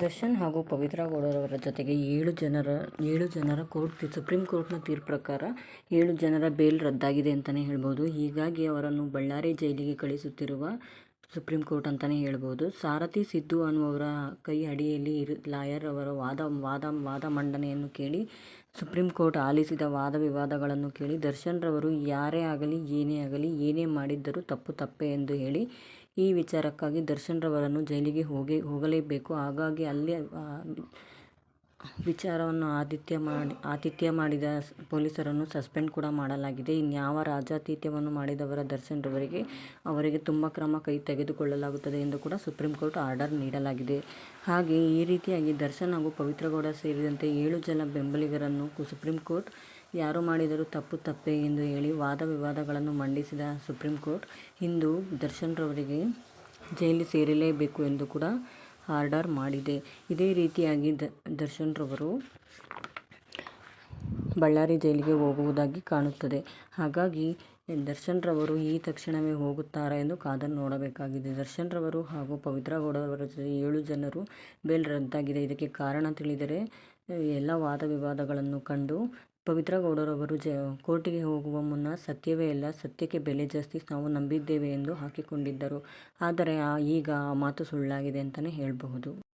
ದರ್ಶನ್ ಹಾಗೂ ಪವಿತ್ರ ಗೌಡರವರ ಜೊತೆಗೆ ಏಳು ಜನರ ಏಳು ಜನರ ಕೋರ್ಟ್, ಸುಪ್ರೀಂ ಕೋರ್ಟ್ನ ತೀರ್ಪು ಪ್ರಕಾರ ಏಳು ಜನರ ಬೇಲ್ ರದ್ದಾಗಿದೆ ಅಂತಲೇ ಹೇಳ್ಬೋದು. ಹೀಗಾಗಿ ಅವರನ್ನು ಬಳ್ಳಾರಿ ಜೈಲಿಗೆ ಕಳಿಸುತ್ತಿರುವ ಸುಪ್ರೀಂ ಕೋರ್ಟ್ ಅಂತಲೇ ಹೇಳ್ಬೋದು. ಸಾರಥಿ ಸಿದ್ದು ಅನ್ನುವರ ಕೈ ಅಡಿಯಲ್ಲಿ ಇರು, ಲಾಯರ್ ಅವರ ವಾದ ವಾದ ವಾದ ಮಂಡನೆಯನ್ನು ಕೇಳಿ, ಸುಪ್ರೀಂ ಕೋರ್ಟ್ ಆಲಿಸಿದ ವಾದ ವಿವಾದಗಳನ್ನು ಕೇಳಿ, ದರ್ಶನ್ರವರು ಯಾರೇ ಆಗಲಿ, ಏನೇ ಆಗಲಿ, ಏನೇ ಮಾಡಿದ್ದರೂ ತಪ್ಪು ತಪ್ಪೇ ಎಂದು ಹೇಳಿ, ಈ ವಿಚಾರಕ್ಕಾಗಿ ದರ್ಶನ್ರವರನ್ನು ಜೈಲಿಗೆ ಹೋಗಿ, ಹೋಗಲೇಬೇಕು. ಹಾಗಾಗಿ ಅಲ್ಲಿ ವಿಚಾರವನ್ನು ಆದಿತ್ಯ ಮಾಡಿ, ಆತಿಥ್ಯ ಮಾಡಿದ ಪೊಲೀಸರನ್ನು ಸಸ್ಪೆಂಡ್ ಕೂಡ ಮಾಡಲಾಗಿದೆ. ಇನ್ಯಾವ ರಾಜಾತಿಥ್ಯವನ್ನು ಮಾಡಿದವರ ದರ್ಶನ್ರವರಿಗೆ ಅವರಿಗೆ ತುಂಬ ಕ್ರಮ ಕೈ ತೆಗೆದುಕೊಳ್ಳಲಾಗುತ್ತದೆ ಎಂದು ಕೂಡ ಸುಪ್ರೀಂ ಕೋರ್ಟ್ ಆರ್ಡರ್ ನೀಡಲಾಗಿದೆ. ಹಾಗೆ ಈ ರೀತಿಯಾಗಿ ದರ್ಶನ್ ಹಾಗೂ ಪವಿತ್ರಗೌಡ ಸೇರಿದಂತೆ ಏಳು ಜನ ಬೆಂಬಲಿಗರನ್ನು ಸುಪ್ರೀಂ ಕೋರ್ಟ್ ಯಾರು ಮಾಡಿದರೂ ತಪ್ಪು ತಪ್ಪೇ ಎಂದು ಹೇಳಿ ವಾದ ವಿವಾದಗಳನ್ನು ಮಂಡಿಸಿದ ಸುಪ್ರೀಂ ಕೋರ್ಟ್ ಇಂದು ದರ್ಶನ್ರವರಿಗೆ ಜೈಲು ಸೇರಲೇಬೇಕು ಎಂದು ಕೂಡ ಆರ್ಡರ್ ಮಾಡಿದೆ. ಇದೇ ರೀತಿಯಾಗಿ ದ ದರ್ಶನ್ರವರು ಬಳ್ಳಾರಿ ಜೈಲಿಗೆ ಹೋಗುವುದಾಗಿ ಕಾಣುತ್ತದೆ. ಹಾಗಾಗಿ ದರ್ಶನ್ರವರು ಈ ತಕ್ಷಣವೇ ಹೋಗುತ್ತಾರೆ ಎಂದು ಕಾದನ್ನು ನೋಡಬೇಕಾಗಿದೆ. ದರ್ಶನ್ರವರು ಹಾಗೂ ಪವಿತ್ರ ಗೌಡರವರ ಜೊತೆ ಏಳು ಜನರು ಬೇಲ್ ರದ್ದಾಗಿದೆ. ಇದಕ್ಕೆ ಕಾರಣ ತಿಳಿದರೆ ಎಲ್ಲ ವಾದ ವಿವಾದಗಳನ್ನು ಕಂಡು ಪವಿತ್ರ ಗೌಡರವರು ಜ ಕೋರ್ಟಿಗೆ ಹೋಗುವ ಮುನ್ನ ಸತ್ಯವೇ ಇಲ್ಲ ಸತ್ಯಕ್ಕೆ ಬೆಲೆ ಜಾಸ್ತಿ ನಾವು ನಂಬಿದ್ದೇವೆ ಎಂದು ಹಾಕಿಕೊಂಡಿದ್ದರು. ಆದರೆ ಈಗ ಆ ಮಾತು ಸುಳ್ಳಾಗಿದೆ ಅಂತಲೇ ಹೇಳಬಹುದು.